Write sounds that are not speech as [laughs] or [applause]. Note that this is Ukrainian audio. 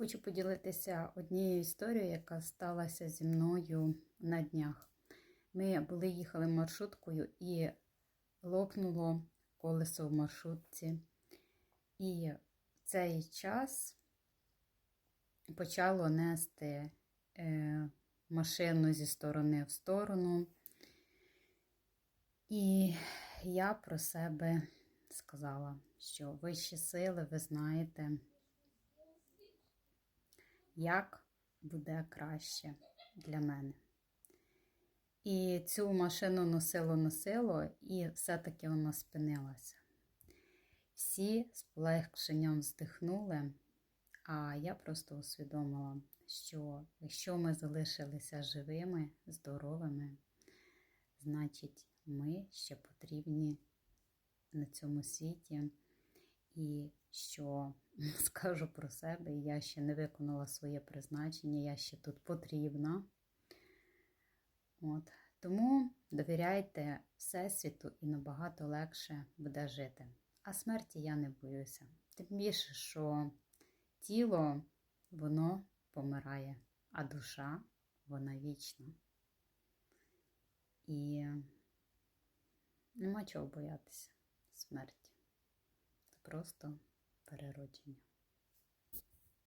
Хочу поділитися однією історією, яка сталася зі мною на днях. Ми були їхали маршруткою і лопнуло колесо в маршрутці. І в цей час почало нести е, машину зі сторони в сторону. І я про себе сказала, що вищі сили, ви знаєте, як буде краще для мене. І цю машину носило носило, і все-таки вона спинилася. Всі з полегшенням здихнули, а я просто усвідомила, що якщо ми залишилися живими, здоровими, значить ми ще потрібні на цьому світі. І що [laughs] скажу про себе, я ще не виконала своє призначення, я ще тут потрібна. От. Тому довіряйте Всесвіту і набагато легше буде жити. А смерті я не боюся. Тим більше, що тіло, воно помирає, а душа, вона вічна. І нема чого боятися смерті. Просто переродження.